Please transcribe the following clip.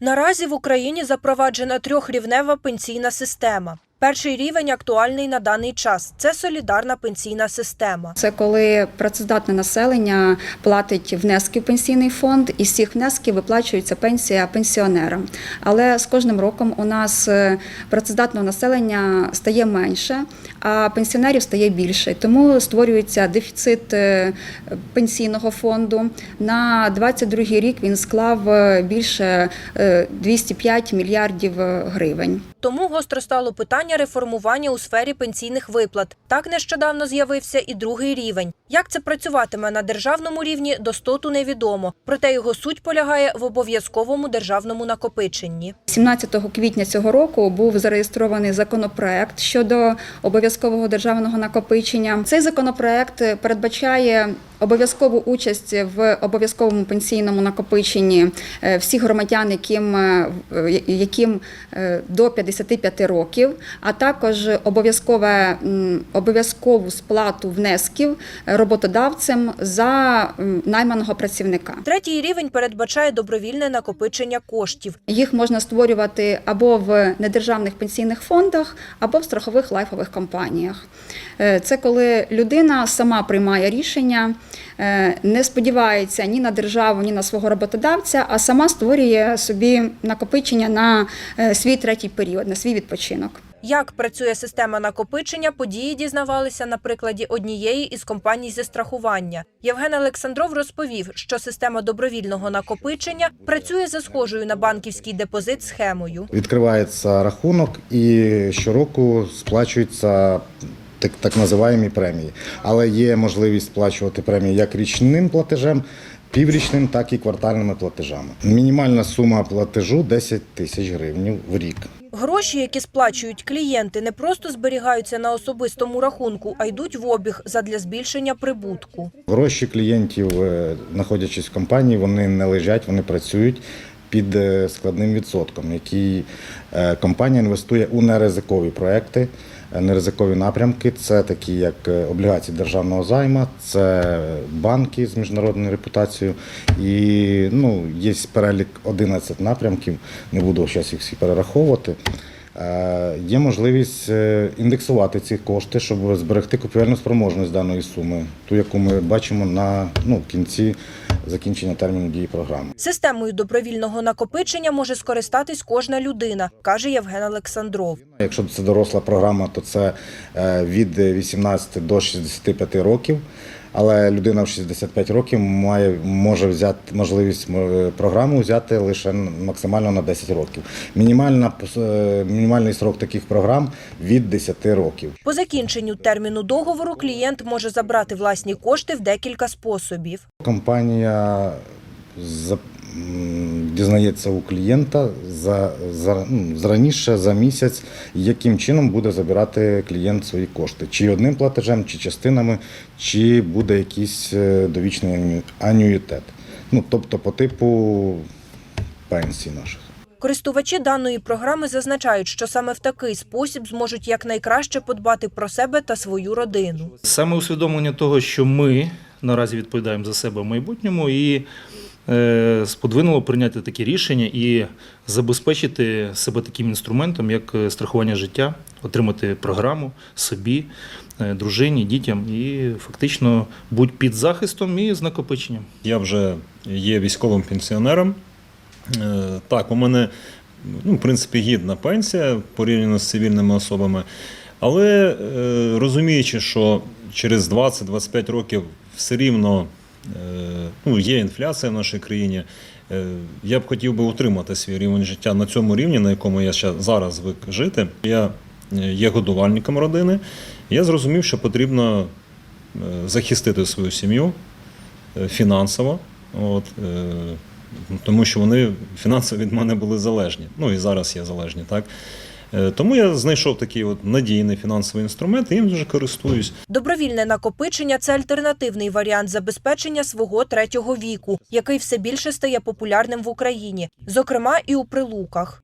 Наразі в Україні запроваджена трьохрівнева пенсійна система. Перший рівень актуальний на даний час це солідарна пенсійна система. Це коли працездатне населення платить внески в пенсійний фонд, і з цих внесків виплачується пенсія пенсіонерам. Але з кожним роком у нас е, працездатного населення стає менше, а пенсіонерів стає більше. Тому створюється дефіцит е, пенсійного фонду. На 22 рік він склав е, більше е, 205 мільярдів гривень. Тому гостро стало питання реформування у сфері пенсійних виплат. Так нещодавно з'явився і другий рівень. Як це працюватиме на державному рівні, достоту невідомо. Проте його суть полягає в обов'язковому державному накопиченні. 17 квітня цього року був зареєстрований законопроект щодо обов'язкового державного накопичення. Цей законопроект передбачає обов'язкову участь в обов'язковому пенсійному накопиченні е, всіх громадян, яким, е, в- яким е, до 55 років, а також обов'язкове обов'язкову сплату внесків роботодавцем за найманого працівника. Третій рівень передбачає добровільне накопичення коштів. Їх можна створювати або в недержавних пенсійних фондах, або в страхових лайфових компаніях. Е, Це коли людина сама приймає рішення, е, не сподівається ні на державу, ні на свого роботодавця, а сама створює собі накопичення на е, свій третій період, на свій відпочинок. Як працює система накопичення, події дізнавалися на прикладі однієї із компаній зі страхування. Євген Олександров розповів, що система добровільного накопичення працює за схожою на банківський депозит схемою. Відкривається рахунок і щороку сплачуються так, так називаємо премії. Але є можливість сплачувати премії як річним платежем, піврічним, так і квартальними платежами. Мінімальна сума платежу 10 тисяч гривень в рік. Гроші, які сплачують клієнти, не просто зберігаються на особистому рахунку, а йдуть в обіг задля збільшення прибутку. Гроші клієнтів, е, знаходячись в компанії, вони не лежать, вони працюють під е, складним відсотком, який е, компанія інвестує у неризикові проекти, е, неризикові напрямки. Це такі, як облігації державного займа, це банки з міжнародною репутацією. І ну, є перелік 11 напрямків, не буду зараз їх всі перераховувати. Е, Є можливість е, індексувати ці кошти, щоб зберегти купівельну спроможність даної суми, ту, яку ми бачимо на ну, кінці закінчення терміну дії програми. Системою добровільного накопичення може скористатись кожна людина, каже Євген Олександров. Якщо це доросла програма, то це е, від 18 до 65 років. Але людина в 65 років має може взяти можливість е, програму взяти лише максимально на 10 років. Мінімальна е, мінімальний срок таких програм від 10 років. По закінченню терміну договору клієнт може забрати власні кошти в декілька способів. Компанія дізнається у клієнта за, за, ну, зраніше за місяць, яким чином буде забирати клієнт свої кошти. Чи одним платежем, чи частинами, чи буде якийсь е, довічний аню- анюїтет. Ну, тобто по типу пенсій наших. Користувачі даної програми зазначають, що саме в такий спосіб зможуть якнайкраще подбати про себе та свою родину. Саме усвідомлення того, що ми наразі відповідаємо за себе в майбутньому, і сподвинуло прийняти такі рішення і забезпечити себе таким інструментом, як е, страхування життя, отримати програму собі, е, дружині, дітям і фактично будь під захистом і з накопиченням. Я вже є військовим пенсіонером. Е, Так, у мене, ну, в принципі, гідна пенсія порівняно з цивільними особами. Але е, розуміючи, що через 20-25 років все рівно е, ну, є інфляція в нашій країні, е, я б хотів би утримати свій рівень життя на цьому рівні, на якому я ща- зараз звик жити. Я е, є годувальником родини. Я зрозумів, що потрібно е, захистити свою сім'ю фінансово. От, тому що вони фінансово від мене були залежні. Ну і зараз є залежні, так? Е, Тому я знайшов такий от надійний фінансовий інструмент і їм дуже користуюсь. Добровільне накопичення це альтернативний варіант забезпечення свого третього віку, який все більше стає популярним в Україні, зокрема і у прилуках.